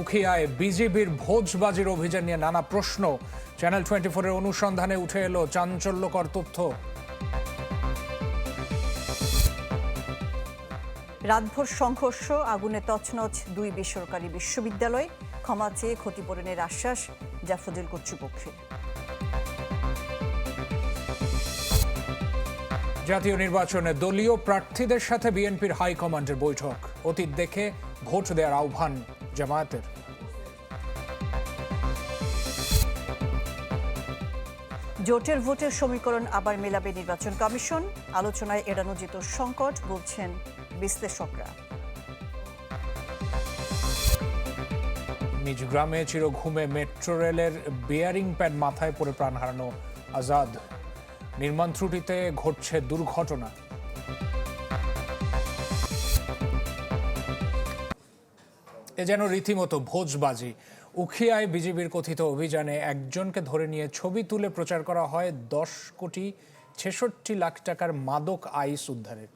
উখিয়ায় বিজেপির ভোজবাজির অভিযান নিয়ে নানা প্রশ্ন। চ্যানেল টোয়েন্টি ফোরের অনুসন্ধানে উঠে এলো চাঞ্চল্যকর তথ্য। রাতভর সংঘর্ষ আগুনে তছনছ দুই বেসরকারি বিশ্ববিদ্যালয়। ক্ষমা চেয়ে ক্ষতিপূরণের আশ্বাস জাফরুল কর্তৃপক্ষের। জাতীয় নির্বাচনে দলীয় প্রার্থীদের সাথে বিএনপির হাইকমান্ডের বৈঠক। অতীত দেখে ভোট দেওয়ার আহ্বান। জামায়াতের। জোটের ভোটের সমীকরণ আবার মেলাবে নির্বাচন কমিশন। আলোচনায় এড়ানো যেত সংকট বলছেন বিশ্লেষকরা। নিজ গ্রামে চিরঘুমে মেট্রো রেলের বেয়ারিং প্যাড মাথায় পড়ে প্রাণ হারানো আজাদ। নির্মাণ ত্রুটিতে ঘটছে দুর্ঘটনা। এ যেন রীতিমতো ভোজবাজি। উখিয়ায় বিজেপির কথিত অভিযানে একজনকে ধরে নিয়ে ছবি তুলে প্রচার করা হয় দশ কোটি ছেষট্টি লাখ টাকার মাদক আইস উদ্ধারের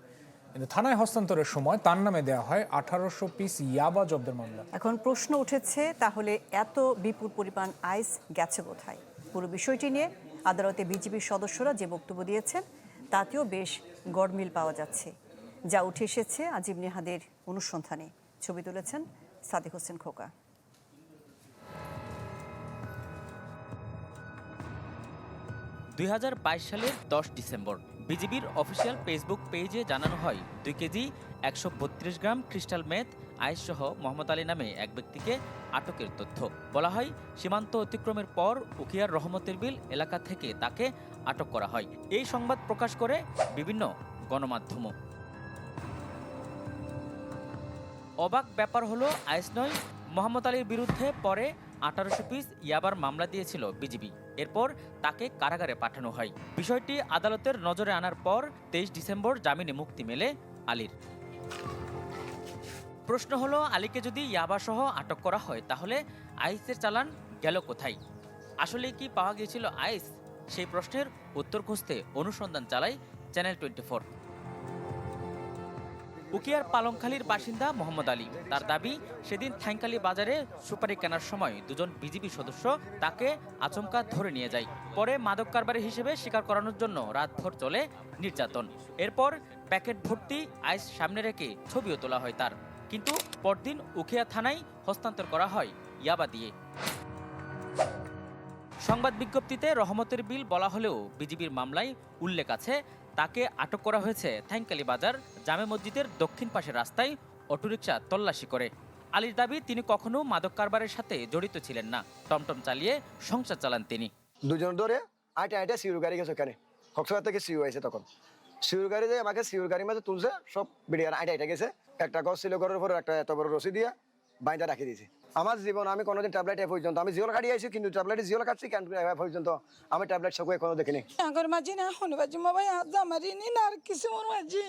কিন্তু থানায় হস্তান্তরের সময় তার নামে দেওয়া হয় আঠারোশো পিস ইয়াবা জব্দের মামলা। এখন প্রশ্ন উঠেছে, তাহলে এত বিপুল পরিমাণ আইস গেছে কোথায়? পুরো বিষয়টি নিয়ে আদালতে বিজেপির সদস্যরা যে বক্তব্য দিয়েছেন, তাতেও বেশ গড়মিল পাওয়া যাচ্ছে। যা উঠে এসেছে আজিম নেহাদের অনুসন্ধানে। ছবি তুলেছেন সাদেক হোসেন খোকা দুই হাজার বাইশ সালের দশ ডিসেম্বর, বিজিবির অফিসিয়াল ফেসবুক পেজে জানানো হয়, দুই কেজি একশো বত্রিশ গ্রাম ক্রিস্টাল মেথ আইস সহ মোহাম্মদ আলী নামে এক ব্যক্তিকে আটকের তথ্য। বলা হয়, সীমান্ত অতিক্রমের পর উখিয়ার রহমতের বিল এলাকা থেকে তাকে আটক করা হয়। এই সংবাদ প্রকাশ করে বিভিন্ন গণমাধ্যমও। অবাক ব্যাপার হলো আইস নয় মোহাম্মদ আলীর বিরুদ্ধে পরে আঠারোশো পিস ইয়াবার মামলা দিয়েছিল বিজিবি। এরপর তাকে কারাগারে পাঠানো হয়। বিষয়টি আদালতের নজরে আনার পর তেইশ ডিসেম্বর জামিনে মুক্তি মেলে আলীর। প্রশ্ন হলো, আলীকে যদি ইয়াবা সহ আটক করা হয়, তাহলে আইসের চালান গেল কোথায়? আসলে কি পাওয়া গিয়েছিল আইস? সেই প্রশ্নের উত্তর খুঁজতে অনুসন্ধান চালায় চ্যানেল টোয়েন্টি উকিয়ার পালংখালীর বাসিন্দা মোহাম্মদ আলী। তার দাবি, সেদিন থ্যাংকালি বাজারে সুপারি কেনার সময় দুজন বিজিবি সদস্য তাকে আচমকা ধরে নিয়ে যায়। পরে মাদক কারবারি হিসেবে স্বীকার করানোর জন্য রাতভর চলে নির্যাতন। এরপর প্যাকেট ভর্তি আইস সামনে রেখে ছবিও তোলা হয় তার। কিন্তু পরদিন উখিয়া থানায় হস্তান্তর করা হয় ইয়াবা দিয়ে। সংবাদ বিজ্ঞপ্তিতে রহমতের বিল বলা হলেও বিজিবির মামলায় উল্লেখ আছে তাকে আটক করা হয়েছে থ্যাংকালি বাজার জামে মসজিদের দক্ষিণ পাশের রাস্তায় অটোরিকশা তল্লাশি করে। আলীর দাবি, তিনি কখনো মাদক কারবারের সাথে জড়িত ছিলেন না। টমটম চালিয়ে সংসার চালান তিনি। দুজন ধরে আইটা আইটা সিউর গাড়ি গেছে ওখানে। কক্সবাজার থেকে সিউ আইছে তখন। সিউর গাড়ি যে আমাকে সিউর গাড়ির মাঝে তুলছে, সব বিড়িয়ার আইটা আইটা গেছে। একটা গছ ছিল ঘরের উপর, একটা এত বড় রসি দিয়া। বাইন্দা রাখি দিয়েছি। আমার জীবন, আমি কোনোদিন ট্যাবলেট এ পর্যন্ত, আমি জিওল কাটি আইছি, কিন্তু ট্যাবলেট জিওল কাটছি, কেন এ পর্যন্ত আমি ট্যাবলেট সকু এখনও দেখিনি। আগর মাঝি না হনু বাজি মাবাই আজ আমারি নি না আর কিছু মাঝি।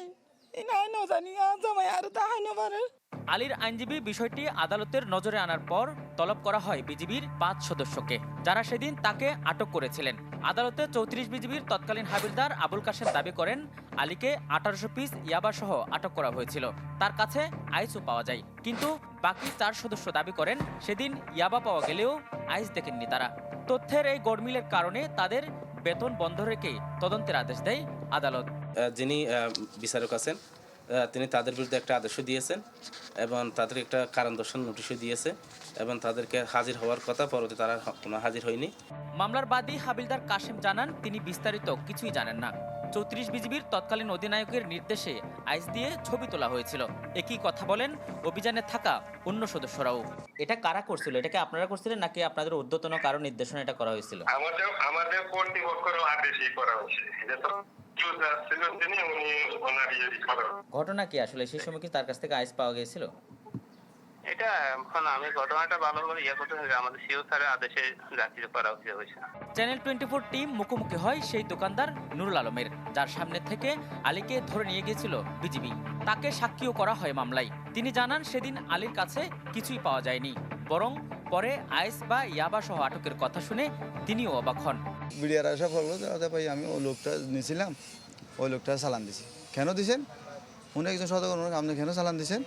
আলীর আইনজীবী বিষয়টি আদালতের নজরে আনার পর তলব করা হয় বিজিবির পাঁচ সদস্যকে, যারা সেদিন তাকে আটক করেছিলেন। আদালতে চৌত্রিশ বিজিবির তৎকালীন হাবিলদার আবুল কাশেম দাবি করেন, আলীকে আঠারোশো পিস আটক করা হয়েছিল। তার কাছে আইসও পাওয়া যায়, কিন্তু বাকি চার সদস্য দাবি করেন, সেদিন ইয়াবা পাওয়া গেলেও আইস দেখেননি তারা। তথ্যের এই গড়মিলের কারণে তাদের বেতন বন্ধ রেখে তদন্তের আদেশ দেয় আদালত। যিনি আহ, বিচারক আছেন তিনি তাদের বিরুদ্ধে একটা আদেশও দিয়েছেন এবং তাদের একটা কারণ দর্শন নোটিশও দিয়েছে এবং তাদেরকে হাজির হওয়ার কথা পরবর্তী তারা কোনো হাজির হয়নি। মামলার বাদী হাবিলদার কাশেম জানান তিনি বিস্তারিত কিছুই জানেন না। চৌত্রিশ বিজিবির তৎকালীন অধিনায়কের নির্দেশে আইস দিয়ে ছবি তোলা হয়েছিল। একই কথা বলেন অভিযানে থাকা অন্য সদস্যরাও। এটা কারা করছিল? এটাকে আপনারা করছিলেন নাকি আপনাদের ঊর্ধ্বতন কারও নির্দেশনা এটা করা হয়েছিল? আমাদের আমাদের কর্তৃপক্ষের আদেশই করা হচ্ছে হচ্ছে। ঘটনা কি আসলে? সেই সময় কি তার কাছ থেকে আইস পাওয়া গিয়েছিল? এটা এখন আমি ঘটনাটা ভালোভাবে ইয়ে করতে আমাদের সিও স্যারের আদেশে যাত্রী করা উচিত হয়েছে। চ্যানেল টোয়েন্টি ফোর টিম মুখোমুখি হয় সেই দোকানদার নুরুল আলমের। যার সামনে থেকে আলীকে ধরে নিয়ে গিয়েছিল বিজিবি। তাকে সাক্ষীও করা হয় মামলায়। তিনি জানান, সেদিন আলীর কাছে কিছুই পাওয়া যায়নি। বরং পরে আইস বা ইয়াবা সহ আটকের কথা শুনে তিনিও অবাক হন। বিডিআর আমি ওই লোকটা নিয়েছিলাম। ওই লোকটা চালান দিছি। কেন দিছেন? উনি একজন সতর্ক আপনি কেন চালান দিছেন?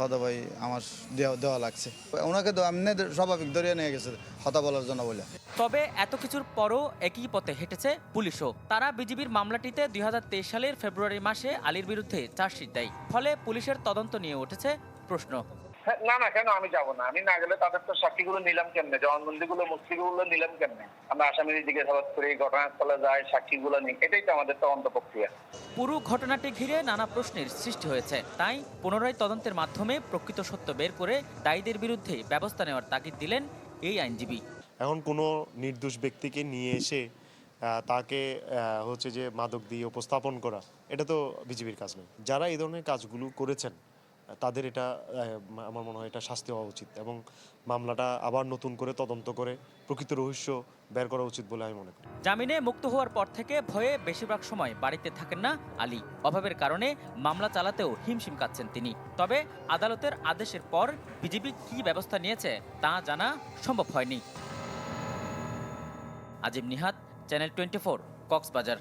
হ হতা ভাই আমার দেওয়া দেওয়া লাগছে। ওনাকে তো আমি স্বাভাবিক ধরিয়ে নিয়ে গেছে, হতা বলার জন্য বলে। তবে এত কিছুর পরও একই পথে হেঁটেছে পুলিশও। তারা বিজিবির মামলাটিতে দুই হাজার তেইশ সালের ফেব্রুয়ারি মাসে আলীর বিরুদ্ধে চার্জশিট দেয়। ফলে পুলিশের তদন্ত নিয়ে উঠেছে প্রশ্ন। না না কেন আমি যাব না? আমি না গেলে তাদের তো সাক্ষীগুলো নিলাম কেমনে? জবানবন্দিগুলো মুক্তিগুলো নিলাম কেমনে? আমরা আসামির জিজ্ঞাসাবাদ করি ঘটনাস্থলে যাই সাক্ষীগুলো নিই এটাই তো আমাদের তদন্ত প্রক্রিয়া। পুরো ঘটনাটি ঘিরে নানা প্রশ্নের সৃষ্টি হয়েছে। তাই পুনরায় তদন্তের মাধ্যমে প্রকৃত সত্য বের করে দায়ীদের বিরুদ্ধে ব্যবস্থা নেওয়ার তাগিদ দিলেন এই আইনজীবী। এখন কোনো নির্দোষ ব্যক্তিকে নিয়ে এসে তাকে হচ্ছে যে মাদক দিয়ে উপস্থাপন করা এটা তো বিজেপির কাজ নয়। যারা এই ধরনের কাজগুলো করেছেন তাদের এটা আমার মনে হয় এটা শাস্তি হওয়া উচিত এবং মামলাটা আবার নতুন করে তদন্ত করে প্রকৃত রহস্য বের করা উচিত বলে আমি মনে করি। জামিনে মুক্ত হওয়ার পর থেকে ভয়ে বেশিরভাগ সময় বাড়িতে থাকেন না আলী। অভাবের কারণে মামলা চালাতেও হিমশিম কাচ্ছেন তিনি। তবে আদালতের আদেশের পর বিজেপি কি ব্যবস্থা নিয়েছে তা জানা সম্ভব হয়নি। Azim Nihat, channel twenty four, Cox's Bazar.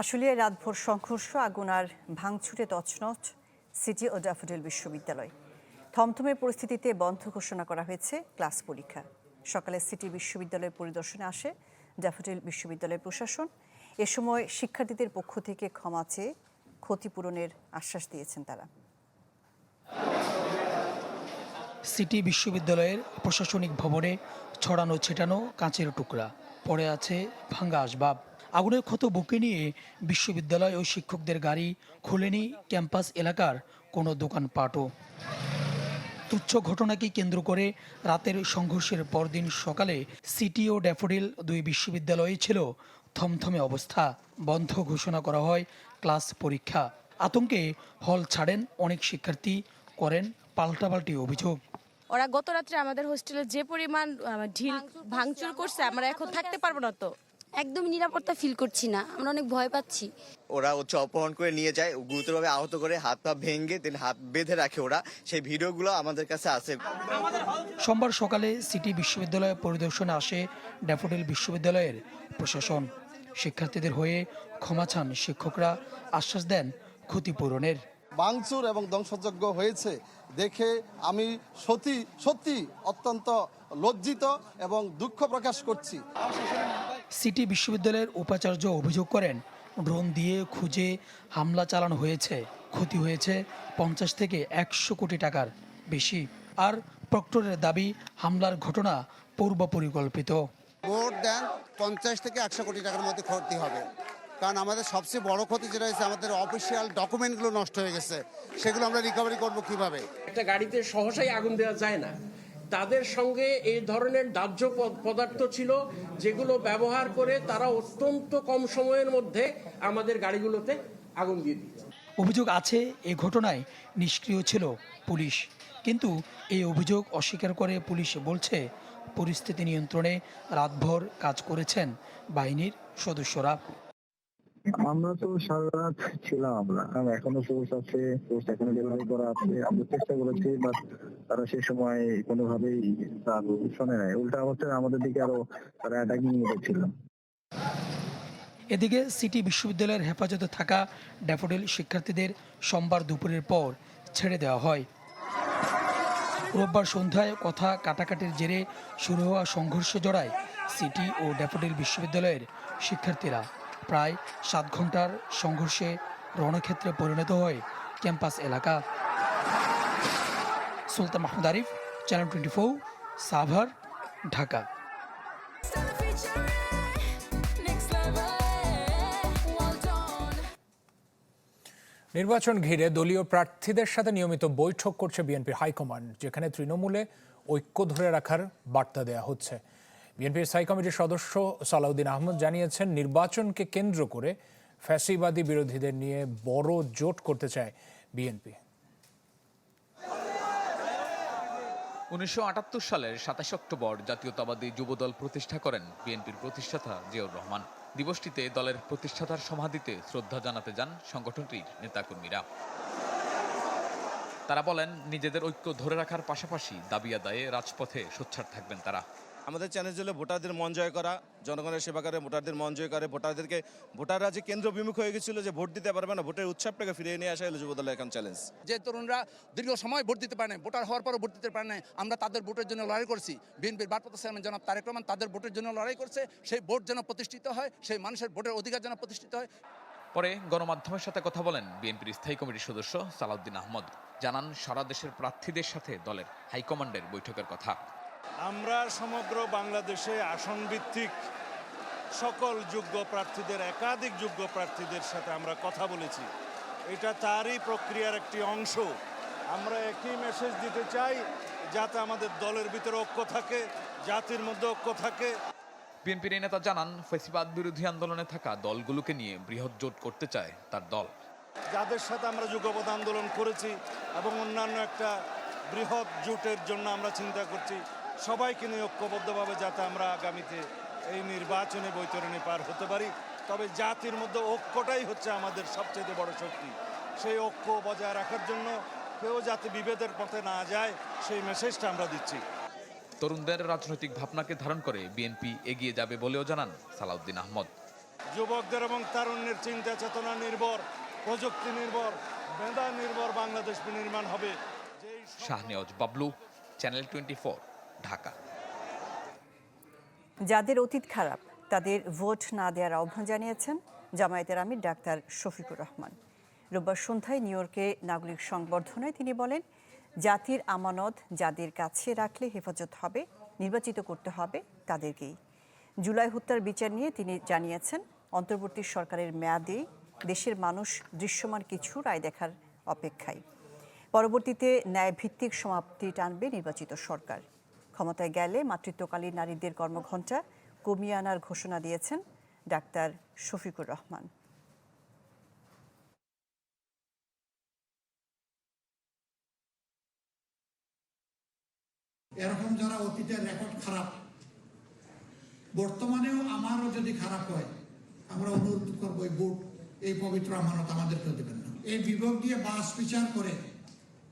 আসলে রাতভর সংঘর্ষ, আগুন আর ভাঙচুরে তছনছ সিটি ও ড্যাফোডিল বিশ্ববিদ্যালয়। থমথমে পরিস্থিতিতে বন্ধ ঘোষণা করা হয়েছে ক্লাস পরীক্ষা। সকালে সিটি বিশ্ববিদ্যালয় পরিদর্শনে আসে ড্যাফোডিল বিশ্ববিদ্যালয় প্রশাসন। এ সময় শিক্ষার্থীদের পক্ষ থেকে ক্ষমা চেয়ে ক্ষতিপূরণের আশ্বাস দিয়েছেন তারা। সিটি বিশ্ববিদ্যালয়ের প্রশাসনিক ভবনে ছড়ানো ছেটানো কাঁচের টুকরা, পড়ে আছে ভাঙ্গা আসবাব। আগুনের ক্ষত বুকে নিয়ে বিশ্ববিদ্যালয় ও শিক্ষকদের গাড়ি খোলেনি ক্যাম্পাস এলাকার কোনো দোকানপাটও। তুচ্ছ ঘটনাকে কেন্দ্র করে রাতের সংঘর্ষের পরদিন সকালে সিটি ও ড্যাফোডিল দুই বিশ্ববিদ্যালয়ে ছিল থমথমে অবস্থা। বন্ধ ঘোষণা করা হয় ক্লাস পরীক্ষা। আতঙ্কে হল ছাড়েন অনেক শিক্ষার্থী, করেন পাল্টাপাল্টি অভিযোগ। ওরা গত রাত্রে আমাদের হোস্টেলে যে পরিমাণ ঢিল ভাঙচুর করছে, আমরা এখন থাকতে পারব না তো। একদম নিরাপত্তা ফিল করছি না। আমরা অনেক ভয় পাচ্ছি। ওরা হচ্ছে অপহরণ করে নিয়ে যায় গুরুতরভাবে আহত করে হাত পা ভেঙে দেন হাত বেঁধে রাখে ওরা। সেই ভিডিওগুলো আমাদের কাছে আছে। সোমবার সকালে সিটি বিশ্ববিদ্যালয় পরিদর্শনে আসে ড্যাফোডিল বিশ্ববিদ্যালয়ের প্রশাসন। শিক্ষার্থীদের হয়ে ক্ষমা চান শিক্ষকরা আশ্বাস দেন ক্ষতিপূরণের। ভাঙচুর এবং ধ্বংসযজ্ঞ হয়েছে দেখে আমি সত্যি সত্যি অত্যন্ত লজ্জিত এবং দুঃখ প্রকাশ করছি। সিটি বিশ্ববিদ্যালয়ের উপাচার্য অভিযোগ করেন ড্রোন দিয়ে খুঁজে হামলা চালানো হয়েছে ক্ষতি হয়েছে পঞ্চাশ থেকে একশো কোটি টাকার বেশি। আর প্রক্টরের দাবি হামলার ঘটনা পূর্ব পরিকল্পিত। ভোট দেন পঞ্চাশ থেকে একশো কোটি টাকার মধ্যে ক্ষতি হবে। কারণ আমাদের সবচেয়ে বড় ক্ষতি যেটা হয়েছে আমাদের অফিসিয়াল ডকুমেন্টগুলো নষ্ট হয়ে গেছে সেগুলো আমরা রিকভারি করব কীভাবে? একটা গাড়িতে সহসাই আগুন দেওয়া যায় না। তাদের সঙ্গে এই ধরনের দাহ্য পদার্থ ছিল যেগুলো ব্যবহার করে তারা অত্যন্ত কম সময়ের মধ্যে আমাদের গাড়িগুলোতে আগুন দিয়ে দিচ্ছে অভিযোগ আছে, এ ঘটনায় নিষ্ক্রিয় ছিল পুলিশ। কিন্তু এই অভিযোগ অস্বীকার করে পুলিশ বলছে, পরিস্থিতি নিয়ন্ত্রণে রাতভর কাজ করেছেন বাহিনীর সদস্যরা। আমরা তো সারা রাত ছিলাম আমরা। এখনও সোর্স আছে সোর্স এখনও ডেলিভারি করা আছে, আমরা চেষ্টা করেছি বাট তারা সে সময় কোনোভাবেই তার শোনে নাই। উল্টা হচ্ছে আমাদের দিকে আরও তারা অ্যাটাকিং ছিল এদিকে সিটি বিশ্ববিদ্যালয়ের হেফাজতে থাকা ড্যাফোডিল শিক্ষার্থীদের সোমবার দুপুরের পর ছেড়ে দেওয়া হয়। রোববার সন্ধ্যায় কথা কাটাকাটির জেরে শুরু হওয়া সংঘর্ষ জড়ায় সিটি ও ড্যাফোডিল বিশ্ববিদ্যালয়ের শিক্ষার্থীরা প্রায় সাত ঘণ্টার সংঘর্ষে রণক্ষেত্রে পরিণত হয় ক্যাম্পাস এলাকা। Sultan Mahmud Arif channel twenty four Savar, Dhaka. নির্বাচন ঘিরে দলীয় প্রার্থীদের সাথে নিয়মিত বৈঠক করছে বিএনপির হাইকমান্ড, যেখানে তৃণমূলে ঐক্য ধরে রাখার বার্তা দেওয়া হচ্ছে। বিএনপির স্থায়ী কমিটির সদস্য সালাউদ্দিন আহমদ জানিয়েছেন, নির্বাচনকে কেন্দ্র করে ফ্যাসিবাদী বিরোধীদের নিয়ে বড় জোট করতে চায় বিএনপি। উনিশশো সালের সাতাশ অক্টোবর জাতীয়তাবাদী যুবদল প্রতিষ্ঠা করেন বিএনপির প্রতিষ্ঠাতা জিয়াউর রহমান। দিবসটিতে দলের প্রতিষ্ঠাতার সমাধিতে শ্রদ্ধা জানাতে যান সংগঠনটির নেতাকর্মীরা। তারা বলেন, নিজেদের ঐক্য ধরে রাখার পাশাপাশি দাবি আদায়ে রাজপথে সোচ্চার থাকবেন তারা। আমাদের চ্যালেঞ্জ হলো ভোটারদের মন জয় করা জনগণের সেবা করে ভোটারদের মন জয় করে ভোটারদেরকে ভোটাররা যে কেন্দ্র বিমুখ হয়ে গেছিল যে ভোট দিতে পারবে না ভোটের উৎসবটাকে ফিরিয়ে নিয়ে আসা হলো যুবদলের এখন চ্যালেঞ্জ যে তরুণরা দীর্ঘ সময় ভোট দিতে পারে না ভোটার হওয়ার পরও ভোট দিতে পারে না আমরা তাদের ভোটের জন্য লড়াই করছি। বিএনপির ভারপ্রাপ্ত চেয়ারম্যান জনাব তারেক রহমান তাদের ভোটের জন্য লড়াই করছে সেই ভোট যেন প্রতিষ্ঠিত হয় সেই মানুষের ভোটের অধিকার যেন প্রতিষ্ঠিত হয়। পরে গণমাধ্যমের সাথে কথা বলেন বিএনপির স্থায়ী কমিটির সদস্য সালাউদ্দিন আহমদ। জানান সারা দেশের প্রার্থীদের সাথে দলের হাইকমান্ডের বৈঠকের কথা। আমরা সমগ্র বাংলাদেশে আসন ভিত্তিক সকল যোগ্য প্রার্থীদের একাধিক যোগ্য প্রার্থীদের সাথে আমরা কথা বলেছি। এটা তারই প্রক্রিয়ার একটি অংশ। আমরা একই মেসেজ দিতে চাই যাতে আমাদের দলের ভিতরে ঐক্য থাকে জাতির মধ্যে ঐক্য থাকে। বিএনপির নেতা জানান ফেসিবাদ বিরোধী আন্দোলনে থাকা দলগুলোকে নিয়ে বৃহৎ জোট করতে চায় তার দল। যাদের সাথে আমরা যুগপথ আন্দোলন করেছি এবং অন্যান্য একটা বৃহৎ জোটের জন্য আমরা চিন্তা করছি সবাইকে নিয়ে ঐক্যবদ্ধভাবে যাতে আমরা আগামীতে এই নির্বাচনে বৈতরণী পার হতে পারি। তবে জাতির মধ্যে ঐক্যটাই হচ্ছে আমাদের সবচেয়ে বড় শক্তি। সেই ঐক্য বজায় রাখার জন্য কেউ যাতে বিভেদের পথে না যায় সেই মেসেজটা আমরা দিচ্ছি। তরুণদের রাজনৈতিক ভাবনাকে ধারণ করে বিএনপি এগিয়ে যাবে বলেও জানান সালাউদ্দিন আহমদ। যুবকদের এবং তারুণ্যের চিন্তা চেতনা নির্ভর প্রযুক্তি নির্ভর মেধা নির্ভর বাংলাদেশ নির্মাণ হবে। Shahnewaz Bablu channel twenty Dhaka. যাদের অতীত খারাপ, তাদের ভোট না দেওয়ার আহ্বান জানিয়েছেন জামায়াতের আমির ডাক্তার শফিকুর রহমান। রোববার সন্ধ্যায় নিউ ইয়র্কে নাগরিক সংবর্ধনায় তিনি বলেন, জাতির আমানত যাদের কাছে রাখলে হেফাজত হবে, নির্বাচিত করতে হবে তাদেরকেই। জুলাই হত্যার বিচার নিয়ে তিনি জানিয়েছেন, অন্তর্বর্তী সরকারের মেয়াদে দেশের মানুষ দৃশ্যমান কিছু রায় দেখার অপেক্ষায়। পরবর্তীতে ন্যায়ভিত্তিক সমাপ্তি টানবে নির্বাচিত সরকার। ক্ষমতায় গেলে মাতৃত্বকালীন নারীদের কর্মঘণ্টা কমিয়ে আনার ঘোষণা দিয়েছেন ডাক্তার শফিকুর রহমান। এরকম যারা অতীতের রেকর্ড খারাপ, বর্তমানেও আমারও যদি খারাপ হয়, আমরা অনুরোধ করব এই বোর্ড, এই পবিত্র আমানত আমাদেরকেও দেবেন না। এই বিভাগ দিয়ে বাস বিচার করে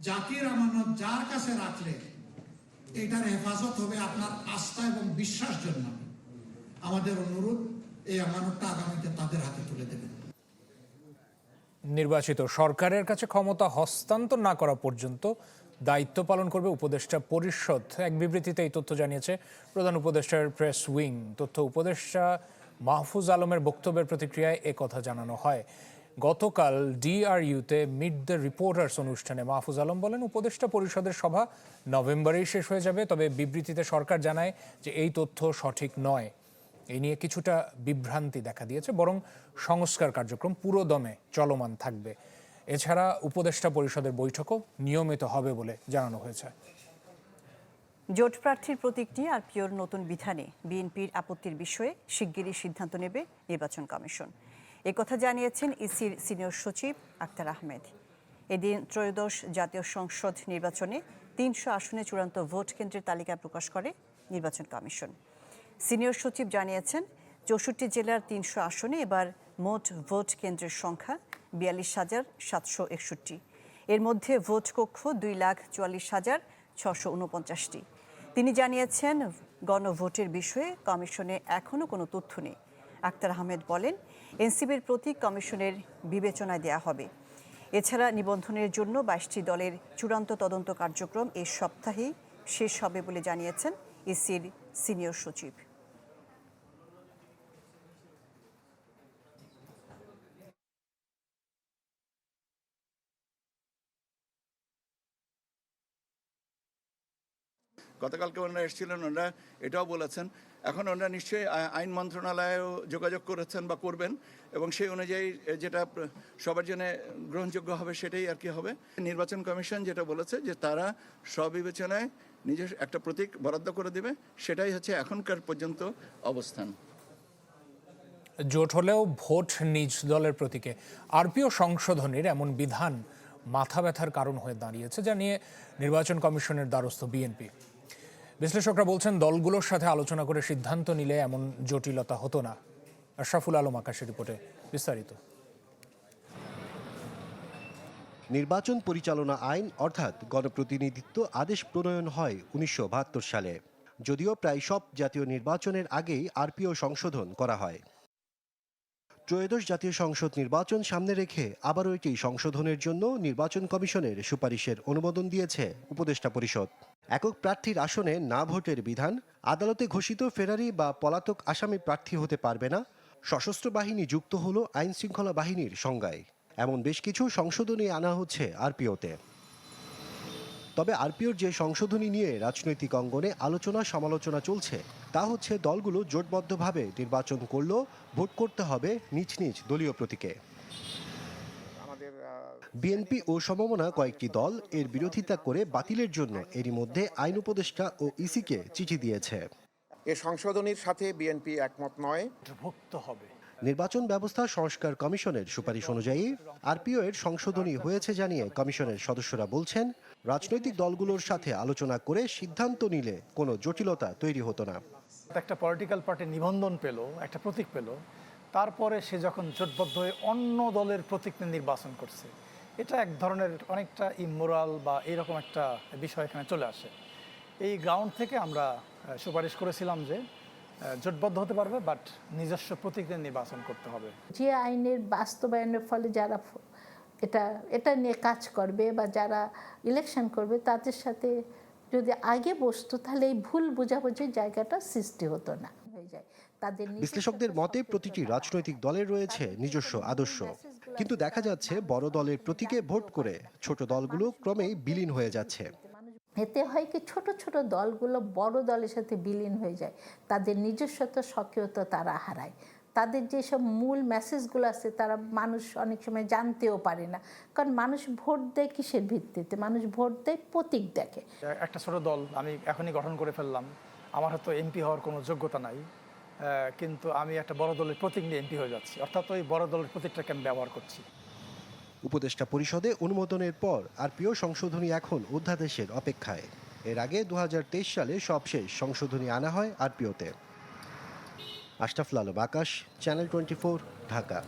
জাতির আমানত যার কাছে রাখলে এটার হেফাজত হবে আপনার আস্থা এবং বিশ্বাস জন্য। আমাদের অনুরোধ, এই আমানতটা আগামীতে তাদের হাতে তুলে দেবেন। নির্বাচিত সরকারের কাছে ক্ষমতা হস্তান্তর না করা পর্যন্ত দায়িত্ব পালন করবে উপদেষ্টা পরিষদ। এক বিবৃতিতে এই তথ্য জানিয়েছে প্রধান উপদেষ্টার প্রেস উইং। তথ্য উপদেষ্টা মাহফুজ আলমের বক্তব্যের প্রতিক্রিয়ায় কথা জানানো হয়। গতকাল ডিআরইউতে মিট দ্য রিপোর্টার্স অনুষ্ঠানে মাহফুজ আলম বলেন, উপদেষ্টা পরিষদের সভা নভেম্বরেই শেষ হয়ে যাবে, তবে বিবৃতিতে সরকার জানায় যে এই তথ্য সঠিক নয়। এই নিয়ে কিছুটা বিভ্রান্তি দেখা দিয়েছে, বরং সংস্কার কার্যক্রম পুরো দমে চলমান থাকবে। এছাড়া উপদেষ্টা পরিষদের বৈঠকও নিয়মিত হবে বলে জানানো হয়েছে। জোট প্রার্থীর প্রতীক নিয়ে আর পিওর নতুন বিধানে বিএনপির আপত্তির বিষয়ে শিগগিরই সিদ্ধান্ত নেবে নির্বাচন কমিশন। কথা জানিয়েছেন ইসির সিনিয়র সচিব আক্তার আহমেদ। এদিন ত্রয়োদশ জাতীয় সংসদ নির্বাচনে তিনশো আসনে চূড়ান্ত ভোট কেন্দ্রের তালিকা প্রকাশ করে নির্বাচন কমিশন। সিনিয়র সচিব জানিয়েছেন, চৌষট্টি জেলার তিনশো আসনে এবার মোট ভোট কেন্দ্রের সংখ্যা বিয়াল্লিশ হাজার সাতশো একষট্টি। এর মধ্যে ভোট কক্ষ দুই লাখ চুয়াল্লিশ হাজার ছশো উনপঞ্চাশটি। তিনি জানিয়েছেন, গণভোটের বিষয়ে কমিশনে এখনও কোনো তথ্য নেই। আক্তার আহমেদ বলেন এনসিবির প্রতীক কমিশনের বিবেচনায় দেয়া হবে। এছাড়া নিবন্ধনের জন্য বাইশটি দলের চূড়ান্ত তদন্ত কার্যক্রম এই সপ্তাহেই শেষ হবে বলে জানিয়েছেন ইসির সিনিয়র সচিব। গতকালকে ওনারা এসেছিলেন, ওনারা এটাও বলেছেন। এখন ওনারা নিশ্চয়ই আইন মন্ত্রণালয়েও যোগাযোগ করেছেন বা করবেন এবং সেই অনুযায়ী যেটা সবার জন্য গ্রহণযোগ্য হবে সেটাই আর কি হবে। নির্বাচন কমিশন যেটা বলেছে যে তারা স্ববিবেচনায় নিজের একটা প্রতীক বরাদ্দ করে দেবে, সেটাই হচ্ছে এখনকার পর্যন্ত অবস্থান। জোট হলেও ভোট নিজ দলের প্রতীকে। আরপিও সংশোধনের এমন বিধান মাথা ব্যথার কারণ হয়ে দাঁড়িয়েছে যা নিয়ে নির্বাচন কমিশনের দ্বারস্থ বিএনপি। বিশ্লেষকরা বলছেন, দলগুলোর সাথে আলোচনা করে সিদ্ধান্ত নিলে এমন জটিলতা হতো না। আশরাফুল আলম আকাশের রিপোর্টে বিস্তারিত। নির্বাচন পরিচালনা আইন অর্থাৎ গণপ্রতিনিধিত্ব আদেশ প্রণয়ন হয় উনিশশো বাহাত্তর সালে। যদিও প্রায় সব জাতীয় নির্বাচনের আগেই আরপিও সংশোধন করা হয়। ত্রয়োদশ জাতীয় সংসদ নির্বাচন সামনে রেখে আবারও এটি সংশোধনের জন্য নির্বাচন কমিশনের সুপারিশের অনুমোদন দিয়েছে উপদেষ্টা পরিষদ। একক প্রার্থীর আসনে না ভোটের বিধান, আদালতে ঘোষিত ফেরারি বা পলাতক আসামি প্রার্থী হতে পারবে না। সশস্ত্র বাহিনী যুক্ত হলো আইন শৃঙ্খলা বাহিনীর সংজ্ঞায়। এমন বেশ কিছু সংশোধনী আনা হচ্ছে আরপিওতে। তবে আরপিওর যে সংশোধনী নিয়ে রাজনৈতিক অঙ্গনে আলোচনা সমালোচনা চলছে, তা হচ্ছে দলগুলো জোটবদ্ধভাবে নির্বাচন করলেও ভোট করতে হবে নিজ নিজ দলীয় প্রতীকে। বিএনপি ও সমমনা কয়েকটি দল এর বিরোধিতা করে বাতিলের জন্য এরই মধ্যে আইন উপদেষ্টা ও ইসিকে চিঠি দিয়েছে। এ সংশোধনীর সাথে বিএনপি একমত নয়। ভুক্ত হবে। নির্বাচন ব্যবস্থা সংস্কার কমিশনের সুপারিশ অনুযায়ী আরপিও এর সংশোধনী হয়েছে জানিয়ে কমিশনের সদস্যরা বলছেন রাজনৈতিক দলগুলোর সাথে আলোচনা করে সিদ্ধান্ত নিলে কোনো জটিলতা তৈরি হতো না। একটা পলিটিক্যাল পার্টি নিবন্ধন পেল একটা প্রতীক পেল তারপরে সে যখন জোটবদ্ধ হয়ে অন্য দলের প্রতীক নিয়ে নির্বাচন করছে এটা এক ধরনের অনেকটা ইমোরাল বা এরকম একটা বিষয় এখানে চলে আসে। এই গ্রাউন্ড থেকে আমরা সুপারিশ করেছিলাম যে জোটবদ্ধ হতে পারবে বাট নিজস্ব প্রতীক নির্বাচন করতে হবে। যে আইনের বাস্তবায়নের ফলে যারা এটা এটা নিয়ে কাজ করবে বা যারা ইলেকশন করবে তাদের সাথে যদি আগে বসতো তাহলে এই ভুল বোঝাবুঝির জায়গাটা সৃষ্টি হতো না। হয়ে যায়। তাদের বিশ্লেষকদের মতে প্রতিটি রাজনৈতিক দলের রয়েছে নিজস্ব আদর্শ। কিন্তু দেখা যাচ্ছে বড় দলের প্রতীকে ভোট করে ছোট দলগুলো ক্রমেই বিলীন হয়ে যাচ্ছে। এতে হয় কি ছোট ছোট দলগুলো বড় দলের সাথে বিলীন হয়ে যায়। তাদের নিজস্বতা সক্রিয়তা তারা হারায়। তাদের যেসব মূল মেসেজগুলো আছে তারা মানুষ অনেক সময় জানতেও পারে না। কারণ মানুষ ভোট দেয় কিসের ভিত্তিতে? মানুষ ভোট দেয় প্রতীক দেখে। একটা ছোট দল আমি এখনই গঠন করে ফেললাম। আমার হয়তো এমপি হওয়ার কোনো যোগ্যতা নাই। কিন্তু আমি একটা বড় দলের প্রতীক নিয়ে এমপি হয়ে যাচ্ছি। অর্থাৎ ওই বড় দলের প্রতীকটাকে আমি ব্যবহার করছি। উপদেষ্টা পরিষদে অনুমোদনের পর আরপিও সংশোধনী এখন অধ্যাদেশের অপেক্ষায়। এর আগে দু হাজার তেইশ সালে সবশেষ সংশোধনী আনা হয় আরপিওতে। Ashraful Alam, Akash, channel twenty Dhaka.